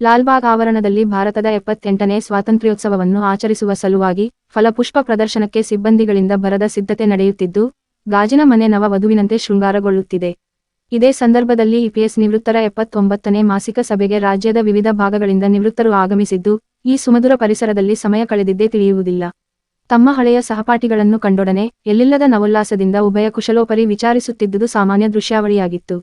ಲಾಲ್ಬಾಗ್ ಆವರಣದಲ್ಲಿ ಭಾರತದ ಎಪ್ಪತ್ತೆಂಟನೇ ಸ್ವಾತಂತ್ರ್ಯೋತ್ಸವವನ್ನು ಆಚರಿಸುವ ಸಲುವಾಗಿ ಫಲಪುಷ್ಪ ಪ್ರದರ್ಶನಕ್ಕೆ ಸಿಬ್ಬಂದಿಗಳಿಂದ ಭರದ ಸಿದ್ಧತೆ ನಡೆಯುತ್ತಿದ್ದು, ಗಾಜಿನ ಮನೆ ನವ ವಧುವಿನಂತೆ ಶೃಂಗಾರಗೊಳ್ಳುತ್ತಿದೆ. ಇದೇ ಸಂದರ್ಭದಲ್ಲಿ ಇಪಿಎಸ್ ನಿವೃತ್ತರ ಎಪ್ಪತ್ತೊಂಬತ್ತನೇ ಮಾಸಿಕ ಸಭೆಗೆ ರಾಜ್ಯದ ವಿವಿಧ ಭಾಗಗಳಿಂದ ನಿವೃತ್ತರು ಆಗಮಿಸಿದ್ದು, ಈ ಸುಮಧುರ ಪರಿಸರದಲ್ಲಿ ಸಮಯ ಕಳೆದಿದ್ದೇ ತಿಳಿಯುವುದಿಲ್ಲ. ತಮ್ಮ ಹಳೆಯ ಸಹಪಾಠಿಗಳನ್ನು ಕಂಡೊಡನೆ ಎಲ್ಲಿಲ್ಲದ ನವೋಲ್ಲಾಸದಿಂದ ಉಭಯ ಕುಶಲೋಪರಿ ವಿಚಾರಿಸುತ್ತಿದ್ದುದು ಸಾಮಾನ್ಯ ದೃಶ್ಯಾವಳಿಯಾಗಿತ್ತು.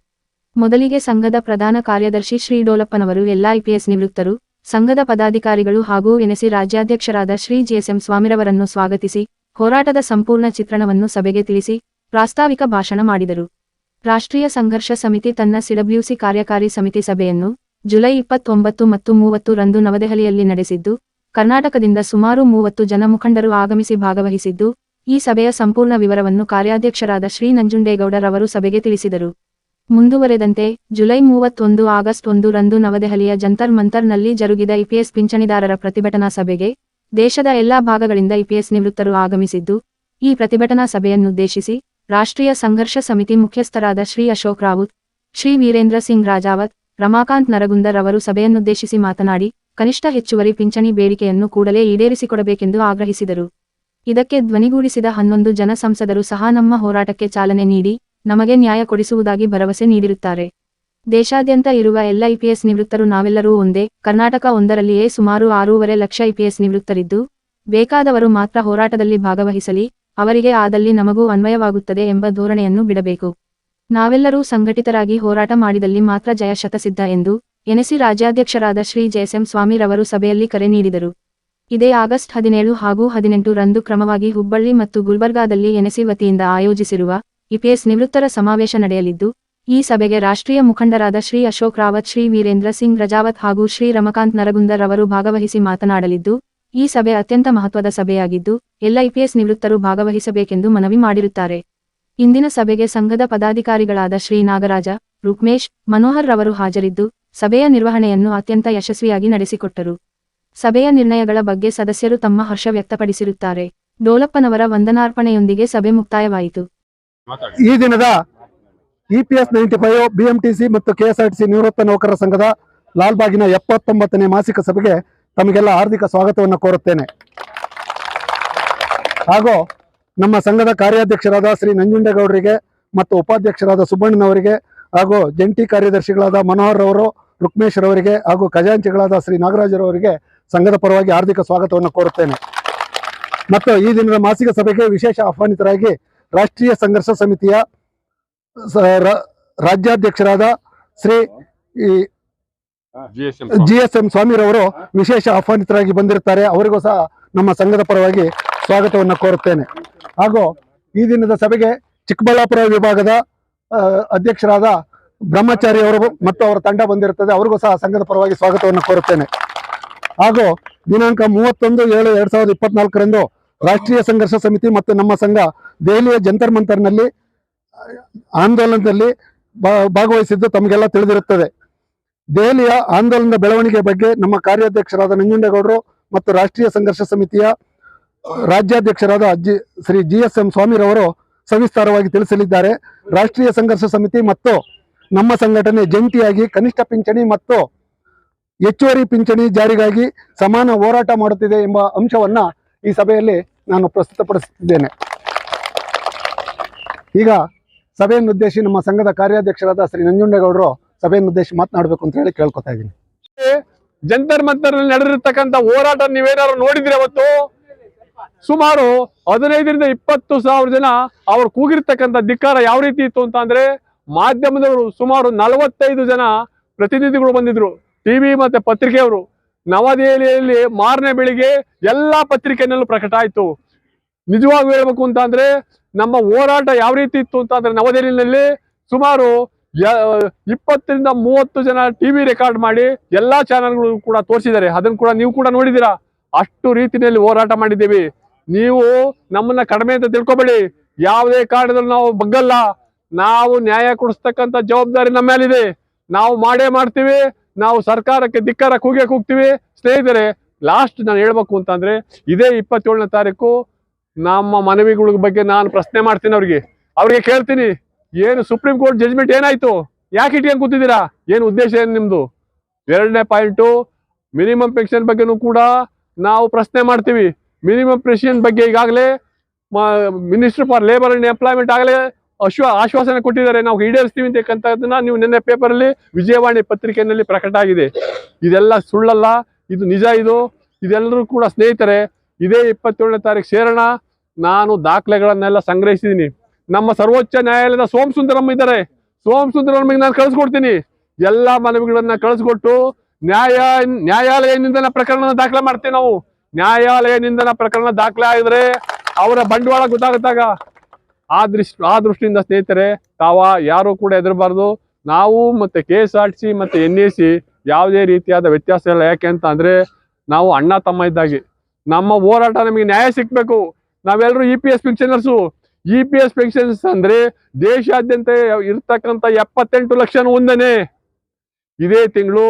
ಮೊದಲಿಗೆ ಸಂಘದ ಪ್ರಧಾನ ಕಾರ್ಯದರ್ಶಿ ಶ್ರೀ ಡೋಲಪ್ಪನವರು ಎಲ್ಲಾ ಐಪಿಎಸ್ ನಿವೃತ್ತರು, ಸಂಘದ ಪದಾಧಿಕಾರಿಗಳು ಹಾಗೂ ಎನೆಸಿ ರಾಜ್ಯಾಧ್ಯಕ್ಷರಾದ ಶ್ರೀ ಜಿಎಸ್ಎಂ ಸ್ವಾಮಿರವರನ್ನು ಸ್ವಾಗತಿಸಿ, ಹೋರಾಟದ ಸಂಪೂರ್ಣ ಚಿತ್ರಣವನ್ನು ಸಭೆಗೆ ತಿಳಿಸಿ, ಪ್ರಾಸ್ತಾವಿಕ ಭಾಷಣ ಮಾಡಿದರು. ರಾಷ್ಟ್ರೀಯ ಸಂಘರ್ಷ ಸಮಿತಿ ತನ್ನ ಸಿಡಬ್ಲ್ಯೂಸಿ ಕಾರ್ಯಕಾರಿ ಸಮಿತಿ ಸಭೆಯನ್ನು ಜುಲೈ ಇಪ್ಪತ್ತೊಂಬತ್ತು ಮತ್ತು ಮೂವತ್ತು ರಂದು ನವದೆಹಲಿಯಲ್ಲಿ ನಡೆಸಿದ್ದು, ಕರ್ನಾಟಕದಿಂದ ಸುಮಾರು ಮೂವತ್ತು ಜನ ಮುಖಂಡರು ಆಗಮಿಸಿ ಭಾಗವಹಿಸಿದ್ದು, ಈ ಸಭೆಯ ಸಂಪೂರ್ಣ ವಿವರವನ್ನು ಕಾರ್ಯಾಧ್ಯಕ್ಷರಾದ ಶ್ರೀ ನಂಜುಂಡೇಗೌಡರವರು ಸಭೆಗೆ ತಿಳಿಸಿದರು. ಮುಂದುವರೆದಂತೆ, ಜುಲೈ ಮೂವತ್ತೊಂದು ಆಗಸ್ಟ್ ಒಂದು ರಂದು ನವದೆಹಲಿಯ ಜಂತರ್ ಮಂತರ್ನಲ್ಲಿ ಜರುಗಿದ ಇಪಿಎಸ್ ಪಿಂಚಣಿದಾರರ ಪ್ರತಿಭಟನಾ ಸಭೆಗೆ ದೇಶದ ಎಲ್ಲಾ ಭಾಗಗಳಿಂದ ಇಪಿಎಸ್ ನಿವೃತ್ತರು ಆಗಮಿಸಿದ್ದು, ಈ ಪ್ರತಿಭಟನಾ ಸಭೆಯನ್ನುದ್ದೇಶಿಸಿ ರಾಷ್ಟ್ರೀಯ ಸಂಘರ್ಷ ಸಮಿತಿ ಮುಖ್ಯಸ್ಥರಾದ ಶ್ರೀ ಅಶೋಕ್ ರಾವುತ್, ಶ್ರೀ ವೀರೇಂದ್ರ ಸಿಂಗ್ ರಾಜಾವತ್, ರಮಾಕಾಂತ್ ನರಗುಂದರ್ ಅವರು ಸಭೆಯನ್ನುದ್ದೇಶಿಸಿ ಮಾತನಾಡಿ, ಕನಿಷ್ಠ ಹೆಚ್ಚುವರಿ ಪಿಂಚಣಿ ಬೇಡಿಕೆಯನ್ನು ಕೂಡಲೇ ಈಡೇರಿಸಿಕೊಡಬೇಕೆಂದು ಆಗ್ರಹಿಸಿದರು. ಇದಕ್ಕೆ ಧ್ವನಿಗೂಡಿಸಿದ ಹನ್ನೊಂದು ಜನ ಸಂಸದರು ಸಹ ನಮ್ಮ ಹೋರಾಟಕ್ಕೆ ಚಾಲನೆ ನೀಡಿ ನಮಗೆ ನ್ಯಾಯ ಕೊಡಿಸುವುದಾಗಿ ಭರವಸೆ ನೀಡಿರುತ್ತಾರೆ. ದೇಶಾದ್ಯಂತ ಇರುವ ಎಲ್ಲ ಐಪಿಎಸ್ ನಿವೃತ್ತರು ನಾವೆಲ್ಲರೂ ಒಂದೇ. ಕರ್ನಾಟಕ ಒಂದರಲ್ಲಿಯೇ ಸುಮಾರು ಆರೂವರೆ ಲಕ್ಷ ಐಪಿಎಸ್ ನಿವೃತ್ತರಿದ್ದು, ಬೇಕಾದವರು ಮಾತ್ರ ಹೋರಾಟದಲ್ಲಿ ಭಾಗವಹಿಸಲಿ, ಅವರಿಗೆ ಆದಲ್ಲಿ ನಮಗೂ ಅನ್ವಯವಾಗುತ್ತದೆ ಎಂಬ ಧೋರಣೆಯನ್ನು ಬಿಡಬೇಕು. ನಾವೆಲ್ಲರೂ ಸಂಘಟಿತರಾಗಿ ಹೋರಾಟ ಮಾಡಿದಲ್ಲಿ ಮಾತ್ರ ಜಯ ಶತಸಿದ್ಧ ಎಂದು ಎನೆಸಿ ರಾಜ್ಯಾಧ್ಯಕ್ಷರಾದ ಶ್ರೀ ಜಯಸೆಂ ಸ್ವಾಮಿರವರು ಸಭೆಯಲ್ಲಿ ಕರೆ ನೀಡಿದರು. ಇದೇ ಆಗಸ್ಟ್ ಹದಿನೇಳು ಹಾಗೂ ಹದಿನೆಂಟು ರಂದು ಕ್ರಮವಾಗಿ ಹುಬ್ಬಳ್ಳಿ ಮತ್ತು ಗುಲ್ಬರ್ಗಾದಲ್ಲಿ ಎನೆಸಿ ವತಿಯಿಂದ ಆಯೋಜಿಸಿರುವ ಇಪಿಎಸ್ ನಿವೃತ್ತರ ಸಮಾವೇಶ ನಡೆಯಲಿದ್ದು, ಈ ಸಭೆಗೆ ರಾಷ್ಟ್ರೀಯ ಮುಖಂಡರಾದ ಶ್ರೀ ಅಶೋಕ್ ರಾವತ್, ಶ್ರೀ ವೀರೇಂದ್ರ ಸಿಂಗ್ ರಜಾವತ್ ಹಾಗೂ ಶ್ರೀ ರಮಕಾಂತ್ ನರಗುಂದರ್ ಅವರು ಭಾಗವಹಿಸಿ ಮಾತನಾಡಲಿದ್ದು, ಈ ಸಭೆ ಅತ್ಯಂತ ಮಹತ್ವದ ಸಭೆಯಾಗಿದ್ದು, ಎಲ್ಲ ಇಪಿಎಸ್ ನಿವೃತ್ತರು ಭಾಗವಹಿಸಬೇಕೆಂದು ಮನವಿ ಮಾಡಿರುತ್ತಾರೆ. ಇಂದಿನ ಸಭೆಗೆ ಸಂಘದ ಪದಾಧಿಕಾರಿಗಳಾದ ಶ್ರೀ ನಾಗರಾಜ, ರುಕ್ಮೇಶ್, ಮನೋಹರ್ ರವರು ಹಾಜರಿದ್ದು, ಸಭೆಯ ನಿರ್ವಹಣೆಯನ್ನು ಅತ್ಯಂತ ಯಶಸ್ವಿಯಾಗಿ ನಡೆಸಿಕೊಟ್ಟರು. ಸಭೆಯ ನಿರ್ಣಯಗಳ ಬಗ್ಗೆ ಸದಸ್ಯರು ತಮ್ಮ ಹರ್ಷ ವ್ಯಕ್ತಪಡಿಸಿರುತ್ತಾರೆ. ಡೋಲಪ್ಪನವರ ವಂದನಾರ್ಪಣೆಯೊಂದಿಗೆ ಸಭೆ ಮುಕ್ತಾಯವಾಯಿತು. ಈ ದಿನದ ಇಪಿಎಸ್ ನೈಂಟಿ ಫೈವ್, ಬಿಎಂಟಿಸಿ ಮತ್ತು ಕೆಎಸ್ಆರ್ಟಿಸಿ ನಿವೃತ್ತ ನೌಕರರ ಸಂಘದ ಲಾಲ್ಬಾಗಿನ ಎಪ್ಪತ್ತೊಂಬತ್ತನೇ ಮಾಸಿಕ ಸಭೆಗೆ ತಮಗೆಲ್ಲ ಹಾರ್ದಿಕ ಸ್ವಾಗತವನ್ನು ಕೋರುತ್ತೇನೆ. ಹಾಗೂ ನಮ್ಮ ಸಂಘದ ಕಾರ್ಯಾಧ್ಯಕ್ಷರಾದ ಶ್ರೀ ನಂಜುಂಡೇಗೌಡರಿಗೆ ಮತ್ತು ಉಪಾಧ್ಯಕ್ಷರಾದ ಸುಬ್ಬಣ್ಣನವರಿಗೆ ಹಾಗೂ ಜಂಟಿ ಕಾರ್ಯದರ್ಶಿಗಳಾದ ಮನೋಹರ್ ರವರು ರುಕ್ಮೇಶ್ ರವರಿಗೆ ಹಾಗೂ ಖಜಾಂಚಿಗಳಾದ ಶ್ರೀ ನಾಗರಾಜರವರಿಗೆ ಸಂಘದ ಪರವಾಗಿ ಹಾರ್ದಿಕ ಸ್ವಾಗತವನ್ನು ಕೋರುತ್ತೇನೆ. ಮತ್ತು ಈ ದಿನದ ಮಾಸಿಕ ಸಭೆಗೆ ವಿಶೇಷ ಆಹ್ವಾನಿತರಾಗಿ ರಾಷ್ಟ್ರೀಯ ಸಂಘರ್ಷ ಸಮಿತಿಯ ರಾಜ್ಯಾಧ್ಯಕ್ಷರಾದ ಶ್ರೀ ಜಿ ಎಸ್ ಎಂ ಸ್ವಾಮಿರವರು ವಿಶೇಷ ಆಹ್ವಾನಿತರಾಗಿ ಬಂದಿರುತ್ತಾರೆ. ಅವರಿಗೂ ಸಹ ನಮ್ಮ ಸಂಘದ ಪರವಾಗಿ ಸ್ವಾಗತವನ್ನು ಕೋರುತ್ತೇನೆ. ಹಾಗೂ ಈ ದಿನದ ಸಭೆಗೆ ಚಿಕ್ಕಬಳ್ಳಾಪುರ ವಿಭಾಗದ ಅಧ್ಯಕ್ಷರಾದ ಬ್ರಹ್ಮಚಾರಿ ಅವರು ಮತ್ತು ಅವರ ತಂಡ ಬಂದಿರುತ್ತದೆ. ಅವರಿಗೂ ಸಹ ಸಂಘದ ಪರವಾಗಿ ಸ್ವಾಗತವನ್ನು ಕೋರುತ್ತೇನೆ. ಹಾಗೂ ದಿನಾಂಕ ಮೂವತ್ತೊಂದು ಏಳು ಎರಡ್ ಸಾವಿರದ ಇಪ್ಪತ್ನಾಲ್ಕರಂದು ರಾಷ್ಟ್ರೀಯ ಸಂಘರ್ಷ ಸಮಿತಿ ಮತ್ತು ನಮ್ಮ ಸಂಘ ದೆಹಲಿಯ ಜಂತರ್ ಮಂತರ್ನಲ್ಲಿ, ಆಂದೋಲನದಲ್ಲಿ ಭಾಗವಹಿಸಿದ್ದು ತಮಗೆಲ್ಲ ತಿಳಿದಿರುತ್ತದೆ. ದೆಹಲಿಯ ಆಂದೋಲನದ ಬೆಳವಣಿಗೆ ಬಗ್ಗೆ ನಮ್ಮ ಕಾರ್ಯಾಧ್ಯಕ್ಷರಾದ ನಂಜುಂಡೇಗೌಡರು ಮತ್ತು ರಾಷ್ಟ್ರೀಯ ಸಂಘರ್ಷ ಸಮಿತಿಯ ರಾಜ್ಯಾಧ್ಯಕ್ಷರಾದ G, Shri G S M ಸ್ವಾಮಿರವರು ಸವಿಸ್ತಾರವಾಗಿ ತಿಳಿಸಲಿದ್ದಾರೆ. ರಾಷ್ಟ್ರೀಯ ಸಂಘರ್ಷ ಸಮಿತಿ ಮತ್ತು ನಮ್ಮ ಸಂಘಟನೆ ಜಂಟಿಯಾಗಿ ಕನಿಷ್ಠ ಪಿಂಚಣಿ ಮತ್ತು ಹೆಚ್ಚುವರಿ ಪಿಂಚಣಿ ಜಾರಿಗಾಗಿ ಸಮಾನ ಹೋರಾಟ ಮಾಡುತ್ತಿದೆ ಎಂಬ ಅಂಶವನ್ನು ಈ ಸಭೆಯಲ್ಲಿ ನಾನು ಪ್ರಸ್ತುತಪಡಿಸುತ್ತಿದ್ದೇನೆ. ಈಗ ಸಭೆಯನ್ನುದ್ದೇಶಿ ನಮ್ಮ ಸಂಘದ ಕಾರ್ಯಾಧ್ಯಕ್ಷರಾದ ಶ್ರೀ ನಂಜುಂಡೇಗೌಡರು ಸಭೆಯನ್ನುದ್ದೇಶಿ ಮಾತನಾಡಬೇಕು ಅಂತ ಹೇಳಿ ಕೇಳ್ಕೊತಾ ಇದ್ದೀನಿ. ಜಂತರ್ ಮಂತರ್ ನಡೆದಿರ್ತಕ್ಕಂಥ ಹೋರಾಟ ನೀವೇನಾದ್ರು ನೋಡಿದ್ರೆ ಅವತ್ತು? ಸುಮಾರು ಹದಿನೈದರಿಂದ ಇಪ್ಪತ್ತು ಸಾವಿರ ಜನ ಅವ್ರು ಕೂಗಿರ್ತಕ್ಕಂಥ ಧಿಕ್ಕಾರ ಯಾವ ರೀತಿ ಇತ್ತು ಅಂತ ಅಂದ್ರೆ ಮಾಧ್ಯಮದವರು ಸುಮಾರು ನಲವತ್ತೈದು ಜನ ಪ್ರತಿನಿಧಿಗಳು ಬಂದಿದ್ರು. ಟಿವಿ ಮತ್ತೆ ಪತ್ರಿಕೆಯವರು. ನವದೆಹಲಿಯಲ್ಲಿ ಮಾರನೇ ಬೆಳಿಗ್ಗೆ ಎಲ್ಲಾ ಪತ್ರಿಕೆನಲ್ಲೂ ಪ್ರಕಟ ಆಯ್ತು. ನಿಜವಾಗಿ ಹೇಳ್ಬೇಕು ಅಂತ ಅಂದ್ರೆ ನಮ್ಮ ಹೋರಾಟ ಯಾವ ರೀತಿ ಇತ್ತು ಅಂತ ಅಂದ್ರೆ ನವದೆಹಲಿಯಲ್ಲಿ ಸುಮಾರು ಇಪ್ಪತ್ತರಿಂದ ಮೂವತ್ತು ಜನ ಟಿವಿ ರೆಕಾರ್ಡ್ ಮಾಡಿ ಎಲ್ಲಾ ಚಾನೆಲ್ಗಳು ಕೂಡ ತೋರಿಸಿದ್ದಾರೆ. ಅದನ್ನು ಕೂಡ ನೀವು ಕೂಡ ನೋಡಿದ್ದೀರಾ? ಅಷ್ಟು ರೀತಿಯಲ್ಲಿ ಹೋರಾಟ ಮಾಡಿದ್ದೀವಿ. ನೀವು ನಮ್ಮನ್ನ ಕಡಿಮೆ ಅಂತ ತಿಳ್ಕೊಬೇಡಿ. ಯಾವುದೇ ಕಾರಣದಲ್ಲಿ ನಾವು ಬಗ್ಗಲ್ಲ. ನಾವು ನ್ಯಾಯ ಕೊಡಿಸ್ತಕ್ಕಂಥ ಜವಾಬ್ದಾರಿ ನಮ್ಮ ಮೇಲಿದೆ. ನಾವು ಮಾಡೇ ಮಾಡ್ತೀವಿ. ನಾವು ಸರ್ಕಾರಕ್ಕೆ ಧಿಕ್ಕಾರ ಕೂಗೆ ಕೂಗ್ತೀವಿ. ಸ್ನೇಹಿತರೆ ಲಾಸ್ಟ್ ನಾನು ಹೇಳ್ಬೇಕು ಅಂತಂದ್ರೆ ಇದೇ ಇಪ್ಪತ್ತೇಳನೇ ತಾರೀಕು ನಮ್ಮ ಮನವಿಗಳ ಬಗ್ಗೆ ನಾನು ಪ್ರಶ್ನೆ ಮಾಡ್ತೀನಿ ಅವ್ರಿಗೆ. ಅವ್ರಿಗೆ ಕೇಳ್ತೀನಿ, ಏನು ಸುಪ್ರೀಂ ಕೋರ್ಟ್ ಜಜ್ಮೆಂಟ್ ಏನಾಯ್ತು? ಯಾಕೆ ಇಟ್ಕೊಂಡು ಕೂತಿದ್ದೀರಾ? ಏನು ಉದ್ದೇಶ ಏನು ನಿಮ್ದು? ಎರಡನೇ ಪಾಯಿಂಟು ಮಿನಿಮಮ್ ಪೆನ್ಷನ್ ಬಗ್ಗೆನೂ ಕೂಡ ನಾವು ಪ್ರಶ್ನೆ ಮಾಡ್ತೀವಿ. ಮಿನಿಮಮ್ ಪೆನ್ಷನ್ ಬಗ್ಗೆ ಈಗಾಗಲೇ minister for labour and employment ಆಗಲೇ ಅಶ್ವ, ಆಶ್ವಾಸನೆ ಕೊಟ್ಟಿದ್ದಾರೆ. ನಾವು ಈಡೇರಿಸ್ತೀವಿ ಅಂತಕ್ಕಂಥದ್ದನ್ನ ನೀವು ನಿನ್ನೆ ಪೇಪರಲ್ಲಿ ವಿಜಯವಾಣಿ ಪತ್ರಿಕೆಯಲ್ಲಿ ಪ್ರಕಟ ಆಗಿದೆ ಇದೆಲ್ಲ ಸುಳ್ಳಲ್ಲ, ಇದು ನಿಜ ಇದು. ಇದೆಲ್ಲರೂ ಕೂಡ ಸ್ನೇಹಿತರೆ ಇದೇ ಇಪ್ಪತ್ತೇಳನೇ ತಾರೀಕು ಸೇರೋಣ ನಾನು ದಾಖಲೆಗಳನ್ನೆಲ್ಲ ಸಂಗ್ರಹಿಸಿದ್ದೀನಿ ನಮ್ಮ ಸರ್ವೋಚ್ಚ ನ್ಯಾಯಾಲಯದ ಸೋಮ್ ಸುಂದರಮ್ಮ ಇದ್ದಾರೆ ಸೋಮ್ ಸುಂದರಮ್ಮಗೆ ನಾನು ಕಳಿಸ್ಕೊಡ್ತೀನಿ. ಎಲ್ಲ ಮನವಿಗಳನ್ನ ಕಳಿಸ್ಕೊಟ್ಟು ನ್ಯಾಯ, ನ್ಯಾಯಾಲಯ ನಿಂದನ ಪ್ರಕರಣ ದಾಖಲೆ ಮಾಡ್ತೀವಿ ನಾವು. ನ್ಯಾಯಾಲಯ ನಿಂದನ ಪ್ರಕರಣ ದಾಖಲೆ ಆಗಿದ್ರೆ ಅವರ ಬಂಡವಾಳ ಗೊತ್ತಾಗುತ್ತಾಗ. ಆ ದೃಷ್ಟಿ, ಆ ದೃಷ್ಟಿಯಿಂದ ಸ್ನೇಹಿತರೆ, ತಾವ ಯಾರು ಕೂಡ ಹೆದರಬಾರ್ದು. ನಾವು ಮತ್ತೆ K S R T C ಮತ್ತೆ ಎನ್ ಎ ಸಿ ಯಾವುದೇ ರೀತಿಯಾದ ವ್ಯತ್ಯಾಸ ಇಲ್ಲ. ಯಾಕೆ ಅಂತ ಅಂದ್ರೆ ನಾವು ಅಣ್ಣ ತಮ್ಮ ಇದ್ದಾಗೆ. ನಮ್ಮ ಹೋರಾಟ ನಮಗೆ ನ್ಯಾಯ ಸಿಕ್ಬೇಕು ನಾವೆಲ್ಲರೂ E P S pensioners E P S pensions ಅಂದ್ರೆ ದೇಶಾದ್ಯಂತ ಇರ್ತಕ್ಕಂಥ ಎಪ್ಪತ್ತೆಂಟು ಲಕ್ಷ ಒಂದನೇ. ಇದೇ ತಿಂಗಳು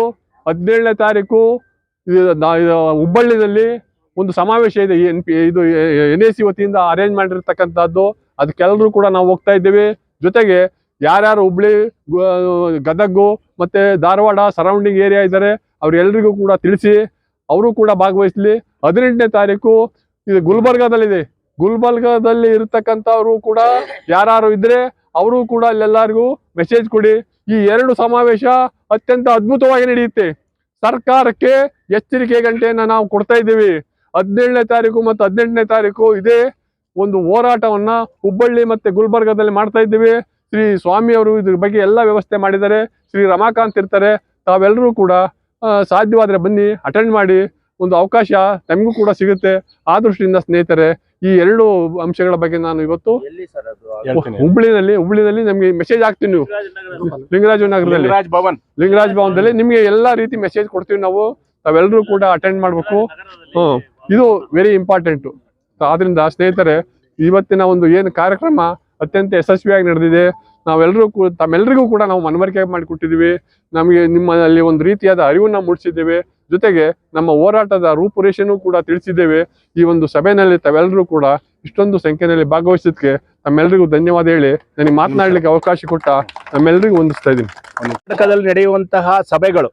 ಹದಿನೇಳನೇ ತಾರೀಕು ಹುಬ್ಬಳ್ಳಿನಲ್ಲಿ ಒಂದು ಸಮಾವೇಶ ಇದೆ. ಎನ್ ಪಿ ಇದು ಎನ್ ಎ ಸಿ ವತಿಯಿಂದ ಅರೇಂಜ್ ಮಾಡಿರ್ತಕ್ಕಂಥದ್ದು. ಅದಕ್ಕೆಲ್ಲರೂ ಕೂಡ ನಾವು ಹೋಗ್ತಾ ಇದ್ದೇವೆ. ಜೊತೆಗೆ ಯಾರ್ಯಾರು ಹುಬ್ಳಿ ಗದಗು ಮತ್ತೆ ಧಾರವಾಡ ಸರೌಂಡಿಂಗ್ ಏರಿಯಾ ಇದ್ದಾರೆ ಅವರೆಲ್ಲರಿಗೂ ಕೂಡ ತಿಳಿಸಿ, ಅವರು ಕೂಡ ಭಾಗವಹಿಸಲಿ. ಹದಿನೆಂಟನೇ ತಾರೀಕು ಇದು ಗುಲ್ಬರ್ಗಾದಲ್ಲಿದೆ. ಗುಲ್ಬರ್ಗಾದಲ್ಲಿ ಇರತಕ್ಕಂಥವ್ರು ಕೂಡ ಯಾರು ಇದ್ರೆ ಅವರು ಕೂಡ ಅಲ್ಲೆಲ್ಲರಿಗೂ ಮೆಸೇಜ್ ಕೊಡಿ. ಈ ಎರಡು ಸಮಾವೇಶ ಅತ್ಯಂತ ಅದ್ಭುತವಾಗಿ ನಡೆಯುತ್ತೆ. ಸರ್ಕಾರಕ್ಕೆ ಎಚ್ಚರಿಕೆ ಗಂಟೆಯನ್ನ ನಾವು ಕೊಡ್ತಾ ಇದ್ದೀವಿ. ಹದಿನೇಳನೇ ತಾರೀಕು ಮತ್ತು ಹದಿನೆಂಟನೇ ತಾರೀಕು ಇದೇ ಒಂದು ಹೋರಾಟವನ್ನ ಹುಬ್ಬಳ್ಳಿ ಮತ್ತೆ ಗುಲ್ಬರ್ಗಾದಲ್ಲಿ ಮಾಡ್ತಾ ಇದ್ದೀವಿ. ಶ್ರೀ ಸ್ವಾಮಿ ಅವರು ಇದ್ರ ಬಗ್ಗೆ ಎಲ್ಲ ವ್ಯವಸ್ಥೆ ಮಾಡಿದ್ದಾರೆ. ಶ್ರೀ ರಮಾಕಾಂತ್ ಇರ್ತಾರೆ. ತಾವೆಲ್ಲರೂ ಕೂಡ ಸಾಧ್ಯವಾದರೆ ಬನ್ನಿ ಅಟೆಂಡ್ ಮಾಡಿ. ಒಂದು ಅವಕಾಶ ನಮಗೂ ಕೂಡ ಸಿಗುತ್ತೆ. ಆ ದೃಷ್ಟಿಯಿಂದ ಸ್ನೇಹಿತರೆ ಈ ಎರಡು ಅಂಶಗಳ ಬಗ್ಗೆ ನಾನು ಇವತ್ತು ಎಲ್ಲಿ ಸರ್ ಅದು? ಹೇಳ್ತೀನಿ. ಹುಬ್ಳಿನಲ್ಲಿ ಹುಬ್ಳಿನಲ್ಲಿ ನಮಗೆ ಮೆಸೇಜ್ ಹಾಕ್ತೀವಿ ನೀವು. ಲಿಂಗರಾಜ ನಗರದಲ್ಲಿ. ಲಿಂಗರಾಜ್ ಭವನ್. ಲಿಂಗರಾಜ್ ಭವನದಲ್ಲಿ ನಿಮಗೆ ಎಲ್ಲಾ ರೀತಿ ಮೆಸೇಜ್ ಕೊಡ್ತೀವಿ ನಾವು. ತಾವೆಲ್ಲರೂ ಕೂಡ ಅಟೆಂಡ್ ಮಾಡಬೇಕು. ಹ್ಮ್. ಇದು ವೆರಿ ಇಂಪಾರ್ಟೆಂಟ್ ಆದ್ರಿಂದ ಸ್ನೇಹಿತರೆ ಇವತ್ತಿನ ಒಂದು ಏನು ಕಾರ್ಯಕ್ರಮ ಅತ್ಯಂತ ಯಶಸ್ವಿಯಾಗಿ ನಡೆದಿದೆ. ನಾವೆಲ್ಲರೂ ಕೂಡ ತಮ್ಮೆಲ್ಲರಿಗೂ ಕೂಡ ನಾವು ಮನವರಿಕೆ ಮಾಡಿಕೊಟ್ಟಿದ್ದೀವಿ. ನಮಗೆ ನಿಮ್ಮಲ್ಲಿ ಒಂದು ರೀತಿಯಾದ ಅರಿವನ್ನು ಮೂಡಿಸಿದ್ದೇವೆ. ಜೊತೆಗೆ ನಮ್ಮ ಹೋರಾಟದ ರೂಪುರೇಷೆನೂ ಕೂಡ ತಿಳಿಸಿದ್ದೇವೆ. ಈ ಒಂದು ಸಭೆಯಲ್ಲಿ ತಾವೆಲ್ಲರೂ ಕೂಡ ಇಷ್ಟೊಂದು ಸಂಖ್ಯೆಯಲ್ಲಿ ಭಾಗವಹಿಸಿದ್ದಕ್ಕೆ ತಮ್ಮೆಲ್ಲರಿಗೂ ಧನ್ಯವಾದ ಹೇಳಿ ನನಗೆ ಮಾತನಾಡಲಿಕ್ಕೆ ಅವಕಾಶ ಕೊಟ್ಟ ನಮ್ಮೆಲ್ಲರಿಗೂ ಹೊಂದಿಸ್ತಾ ಇದ್ದೀನಿ. ಕರ್ನಾಟಕದಲ್ಲಿ ನಡೆಯುವಂತಹ ಸಭೆಗಳು,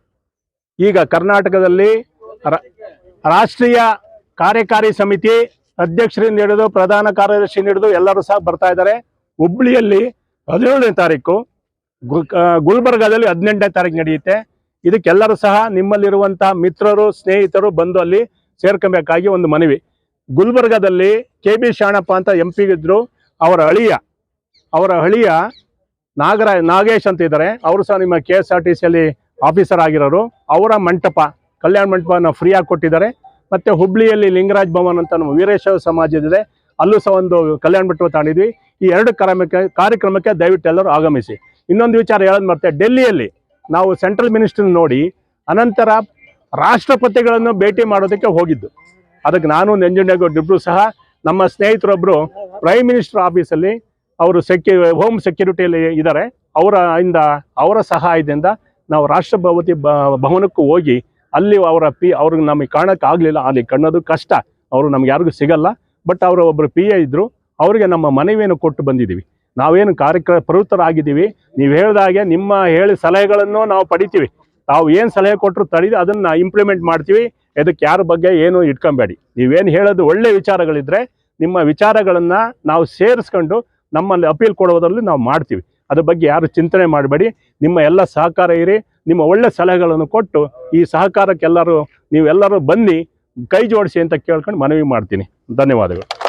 ಈಗ ಕರ್ನಾಟಕದಲ್ಲಿ ರಾಷ್ಟ್ರೀಯ ಕಾರ್ಯಕಾರಿ ಸಮಿತಿ ಅಧ್ಯಕ್ಷರಿಂದ ಹಿಡಿದು ಪ್ರಧಾನ ಕಾರ್ಯದರ್ಶಿಯಿಂದ ಹಿಡಿದು ಎಲ್ಲರೂ ಸಹ ಬರ್ತಾ ಇದ್ದಾರೆ. ಹುಬ್ಳಿಯಲ್ಲಿ ಹದಿನೇಳನೇ ತಾರೀಕು ಗುಲ್ಬರ್ಗಾದಲ್ಲಿ ಹದಿನೆಂಟನೇ ತಾರೀಕು ನಡೆಯುತ್ತೆ. ಇದಕ್ಕೆಲ್ಲರೂ ಸಹ ನಿಮ್ಮಲ್ಲಿರುವಂತಹ ಮಿತ್ರರು, ಸ್ನೇಹಿತರು ಬಂದು ಅಲ್ಲಿ ಸೇರ್ಕೊಬೇಕಾಗಿ ಒಂದು ಮನವಿ. ಗುಲ್ಬರ್ಗಾದಲ್ಲಿ ಕೆ ಬಿ ಶಾಣಪ್ಪ ಅಂತ ಎಂ ಪಿ ಇದ್ರು. ಅವರ ಅಳಿಯ ಅವರ ಅಳಿಯ ನಾಗರ, ನಾಗೇಶ್ ಅಂತ ಇದ್ದಾರೆ. ಅವರು ಸಹ ನಿಮ್ಮ ಕೆ ಎಸ್ ಆರ್ ಟಿ ಸಿಯಲ್ಲಿ ಆಫೀಸರ್ ಆಗಿರೋರು. ಅವರ ಮಂಟಪ, ಕಲ್ಯಾಣ ಮಂಟಪವನ್ನು ಫ್ರೀಯಾಗಿ ಕೊಟ್ಟಿದ್ದಾರೆ. ಮತ್ತು ಹುಬ್ಳಿಯಲ್ಲಿ ಲಿಂಗರಾಜ್ ಭವನ್ ಅಂತ ನಮ್ಮ ವೀರೇಶ್ವರ ಸಮಾಜದಿದೆ ಅಲ್ಲೂ ಸಹ ಒಂದು ಕಲ್ಯಾಣ ಮಂಟಪ ತಾಣಿದ್ವಿ. ಈ ಎರಡು ಕಾರ್ಯಕ್ರಮಕ್ಕೆ ಕಾರ್ಯಕ್ರಮಕ್ಕೆ ದಯವಿಟ್ಟು ಎಲ್ಲರೂ ಆಗಮಿಸಿ. ಇನ್ನೊಂದು ವಿಚಾರ ಹೇಳೋದು ಮತ್ತೆ, ಡೆಲ್ಲಿಯಲ್ಲಿ ನಾವು ಸೆಂಟ್ರಲ್ ಮಿನಿಸ್ಟರ್ ನೋಡಿ ಅನಂತರ ರಾಷ್ಟ್ರಪತಿಗಳನ್ನು ಭೇಟಿ ಮಾಡೋದಕ್ಕೆ ಹೋಗಿದ್ದು. ಅದಕ್ಕೆ ನಾನು ನಂಜುಂಡೇಗೌಡ ಸಹ, ನಮ್ಮ ಸ್ನೇಹಿತರೊಬ್ಬರು ಪ್ರೈಮ್ ಮಿನಿಸ್ಟರ್ ಆಫೀಸಲ್ಲಿ ಅವರು ಸೆಕ್ಯು ಹೋಮ್ ಸೆಕ್ಯೂರಿಟಿಯಲ್ಲಿ ಇದ್ದಾರೆ. ಅವರ ಇಂದ, ಅವರ ಸಹಾಯದಿಂದ ನಾವು ರಾಷ್ಟ್ರಪತಿ ಭವನಕ್ಕೂ ಹೋಗಿ ಅಲ್ಲಿ ಅವರ ಪಿ, ಅವ್ರಿಗೆ ನಮಗೆ ಕಾಣೋಕ್ಕಾಗಲಿಲ್ಲ ಅಲ್ಲಿ ಕಣ್ಣೋದು ಕಷ್ಟ. ಅವರು ನಮ್ಗೆ ಯಾರಿಗೂ ಸಿಗಲ್ಲ. ಬಟ್ ಅವರು ಒಬ್ಬರು ಪಿ ಎ ಇದ್ದರು ಅವರಿಗೆ ನಮ್ಮ ಮನವಿಯನ್ನು ಕೊಟ್ಟು ಬಂದಿದ್ದೀವಿ. ನಾವೇನು ಕಾರ್ಯಕ್ರಮ ಪ್ರವೃತ್ತರಾಗಿದ್ದೀವಿ. ನೀವು ಹೇಳಿದ ಹಾಗೆ ನಿಮ್ಮ ಹೇಳಿ ಸಲಹೆಗಳನ್ನು ನಾವು ಪಡಿತೀವಿ. ತಾವು ಏನು ಸಲಹೆ ಕೊಟ್ಟರು ತಡೆದು ಅದನ್ನು ಇಂಪ್ಲಿಮೆಂಟ್ ಮಾಡ್ತೀವಿ. ಇದಕ್ಕೆ ಯಾರ ಬಗ್ಗೆ ಏನು ಇಟ್ಕೊಬೇಡಿ ನೀವೇನು ಹೇಳೋದು ಒಳ್ಳೆ ವಿಚಾರಗಳಿದ್ರೆ, ನಿಮ್ಮ ವಿಚಾರಗಳನ್ನು ನಾವು ಸೇರಿಸ್ಕೊಂಡು ನಮ್ಮಲ್ಲಿ ಅಪೀಲ್ ಕೊಡೋದ್ರಲ್ಲಿ ನಾವು ಮಾಡ್ತೀವಿ. ಅದ್ರ ಬಗ್ಗೆ ಯಾರು ಚಿಂತನೆ ಮಾಡಬೇಡಿ. ನಿಮ್ಮ ಎಲ್ಲ ಸಹಕಾರ ಇರಿ. ನಿಮ್ಮ ಒಳ್ಳೆ ಸಲಹೆಗಳನ್ನು ಕೊಟ್ಟು ಈ ಸಹಕಾರಕ್ಕೆಲ್ಲರೂ, ನೀವೆಲ್ಲರೂ ಬನ್ನಿ. ಕೈ ಜೋಡಿಸಿ ಅಂತ ಕೇಳ್ಕೊಂಡು ಮನವಿ ಮಾಡ್ತೀನಿ. ಧನ್ಯವಾದಗಳು.